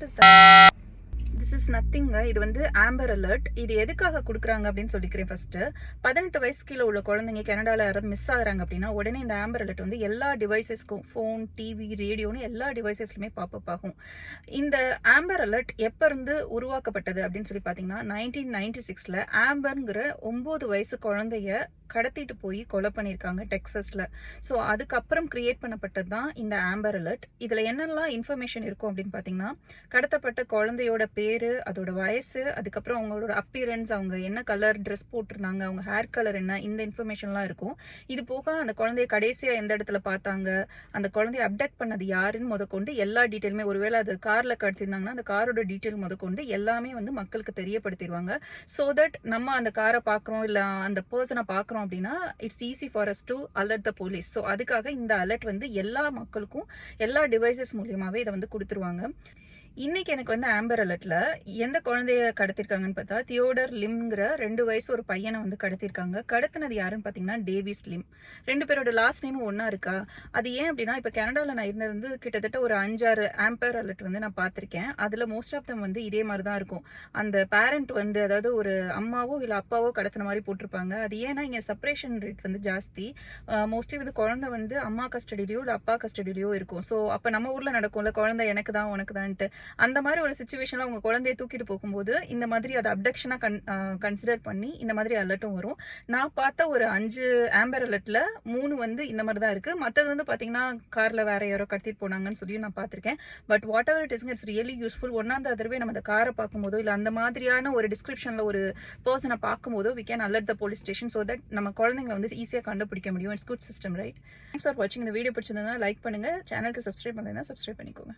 What is that நத்திங்க இது வந்து Amber alert இது எதுக்காக கொடுக்குறாங்க அப்படின்னு சொல்லிக்கிறேன் ஃபர்ஸ்ட் பதினெட்டு வயசு கீழே உள்ள குழந்தைங்க கனடாவில் யாராவது மிஸ் ஆகுறாங்க அப்படின்னா உடனே இந்த ஆம்பர் அலர்ட் வந்து எல்லா டிவைசஸ்க்கும் ஃபோன் டிவி ரேடியோன்னு எல்லா டிவைசஸ்லையுமே பாப்பப் ஆகும். இந்த ஆம்பர் அலர்ட் எப்போ இருந்து உருவாக்கப்பட்டது அப்படின்னு சொல்லி பார்த்தீங்கன்னா நைன்டீன் நைன்டி சிக்ஸில் ஆம்பர்ங்கிற ஒம்பது வயசு குழந்தைய கடத்திட்டு போய் கொலை பண்ணியிருக்காங்க டெக்ஸஸில் ஸோ அதுக்கப்புறம் கிரியேட் பண்ணப்பட்டது தான் இந்த ஆம்பர் அலர்ட் இதில் என்னெல்லாம் இன்ஃபர்மேஷன் இருக்கும் அப்படின்னு பார்த்தீங்கன்னா கடத்தப்பட்ட குழந்தையோட பேர் அதோட வயசு அதுக்கப்புறம் அவங்களோட அப்பியரன்ஸ் அவங்க என்ன கலர் ட்ரெஸ் போட்டிருந்தாங்க அவங்க ஹேர் கலர் என்ன இந்த இன்ஃபர்மேஷன்லாம் இருக்கும். இது போக அந்த குழந்தைய கடைசியா எந்த இடத்துல பார்த்தாங்க அந்த குழந்தைய அப்டக்ட் பண்ணது யாருன்னு முதற்கொண்டு எல்லா டீட்டெயிலுமே ஒருவேளை அது கார்ல கடத்திருந்தாங்கன்னா அந்த காரோட டீட்டெயில் முதற்கொண்டு எல்லாமே வந்து மக்களுக்கு தெரியப்படுத்திடுவாங்க ஸோ தட் நம்ம அந்த காரை பார்க்குறோம் இல்லை அந்த பர்சனை பார்க்குறோம் அப்படின்னா it's easy for us to alert the police so அதுக்காக இந்த அலர்ட் வந்து எல்லா மக்களுக்கும் எல்லா டிவைசஸ் மூலியமாகவே இதை வந்து கொடுத்துருவாங்க. இன்னைக்கு எனக்கு வந்து ஆம்பர் அலர்ட்ல எந்த குழந்தைய கடத்திருக்காங்கன்னு பார்த்தா தியோடர் லிம்ங்கிற ரெண்டு வயசு ஒரு பையனை வந்து கடத்திருக்காங்க. கடத்தினது யாருன்னு பார்த்தீங்கன்னா டேவிஸ் லிம் ரெண்டு பேரோட லாஸ்ட் நேமும் ஒன்றா இருக்கா? அது ஏன் அப்படின்னா இப்போ கனடாவில் நான் இருந்திருந்து கிட்டத்தட்ட ஒரு அஞ்சாறு ஆம்பர் அலர்ட் வந்து நான் பார்த்துருக்கேன். அதில் மோஸ்ட் ஆஃப் தம் வந்து இதே மாதிரி தான் இருக்கும். அந்த பேரண்ட் வந்து அதாவது ஒரு அம்மாவோ இல்லை அப்பாவோ கடத்தின மாதிரி போட்டிருப்பாங்க. அது ஏன்னா இங்கே செப்பரேஷன் ரேட் வந்து ஜாஸ்தி. மோஸ்ட்லி வந்து குழந்தை வந்து அம்மா கஸ்டடியிலையோ இல்லை அப்பா கஸ்டடியிலையோ இருக்கும். ஸோ அப்போ நம்ம ஊரில் நடக்கும்ல குழந்தை எனக்கு தான் உனக்கு தான்ட்டு. அந்த மாதிரி ஒரு சுச்சுவேஷன்ல அவங்க குழந்தைய தூக்கிட்டு போகும்போது இந்த மாதிரி அதை அப்டக்ஷனாக கன் கன்சிடர் பண்ணி இந்த மாதிரி அலர்ட்டும் வரும். நான் பார்த்த ஒரு அஞ்சு ஆம்பர் அலர்ட்டில் மூணு வந்து இந்த மாதிரி தான் இருக்கு. மற்றது வந்து பாத்தீங்கன்னா கார்ல வேற யாரோ கடத்திட்டு போனாங்கன்னு சொல்லி நான் பார்த்துருக்கேன். But whatever it is it's really useful ஒன்னாந்த தடவை நம்ம அந்த காரை பார்க்கும்போதோ இல்லை அந்த மாதிரியான ஒரு டிஸ்கிரிப்ஷன்ல ஒரு பர்சனை பார்க்கும்போதோ we can alert the police station so that நம்ம குழந்தைங்களை வந்து ஈஸியாக கண்டுபிடிக்க முடியும். It's good system right thanks for வாட்சிங் இந்த வீடியோ பிடிச்சிருந்தா லைக் பண்ணுங்கள் சேனலுக்கு சப்ஸ்கிரைப் பண்ணலைன்னா சப்ஸ்கிரைப் பண்ணிக்கோங்க.